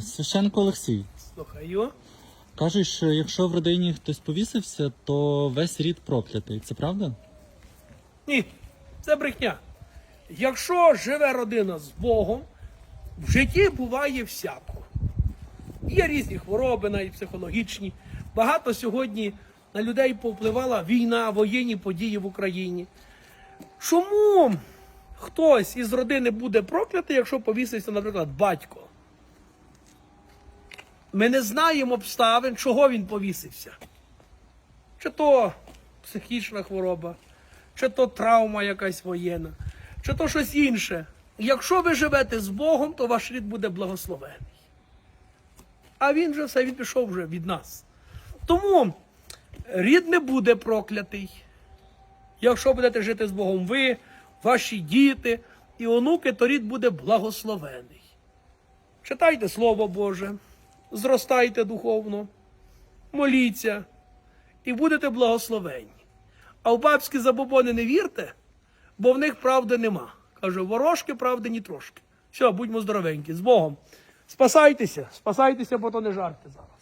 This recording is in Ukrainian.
Священко Олексій. Слухаю. Кажеш, якщо в родині хтось повісився, то весь рід проклятий. Це правда? Ні, це брехня. Якщо живе родина з Богом, в житті буває всяко. Є різні хвороби, навіть психологічні. Багато сьогодні на людей повпливала війна, воєнні події в Україні. Чому хтось із родини буде проклятий, якщо повісився, наприклад, батько? Ми не знаємо обставин, чого він повісився. Чи то психічна хвороба, чи то травма якась воєнна, чи то щось інше. Якщо ви живете з Богом, то ваш рід буде благословений. А він же все, він пішов вже від нас. Тому рід не буде проклятий. Якщо будете жити з Богом ви, ваші діти і онуки, то рід буде благословений. Читайте Слово Боже, зростайте духовно, моліться і будете благословені. А в бабські забобони не вірте, бо в них правди нема. Каже, ворожки правди ні трошки. Все, будьмо здоровенькі, з Богом. Спасайтеся, спасайтеся, бо то не жарти зараз.